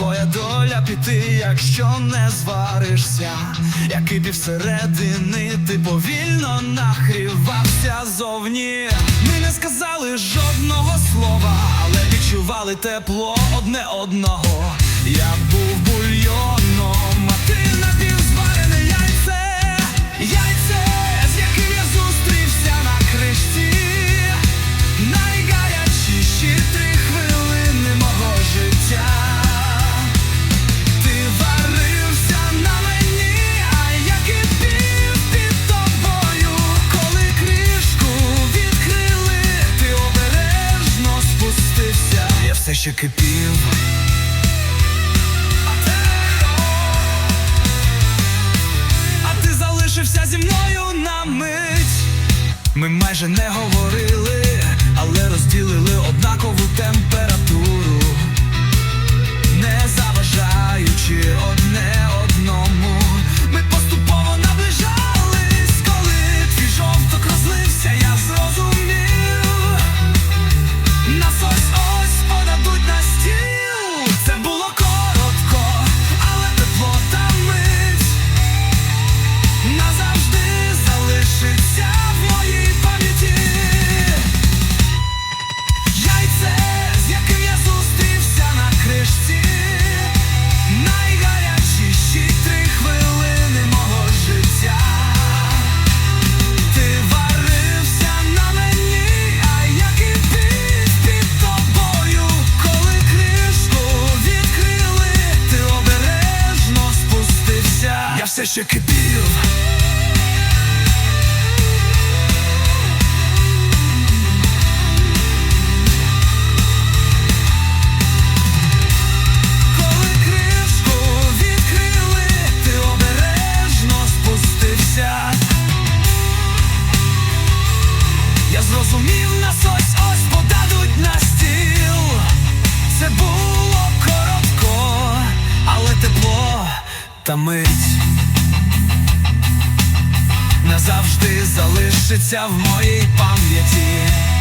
твоя доля піти, якщо не зваришся, як і півсередини, ти повільно нахрівався зовні. Ми не сказали жодного слова, але відчували тепло одне одного. Я був бульйоном, ще кипів. А ти залишився зі мною на мить. Ми майже не говорили, але розділили однакову температуру, ще кипів. Зрозумів, нас ось ось подадуть на стіл. Це було коротко, але тепло та мить завжди залишиться в моїй пам'яті.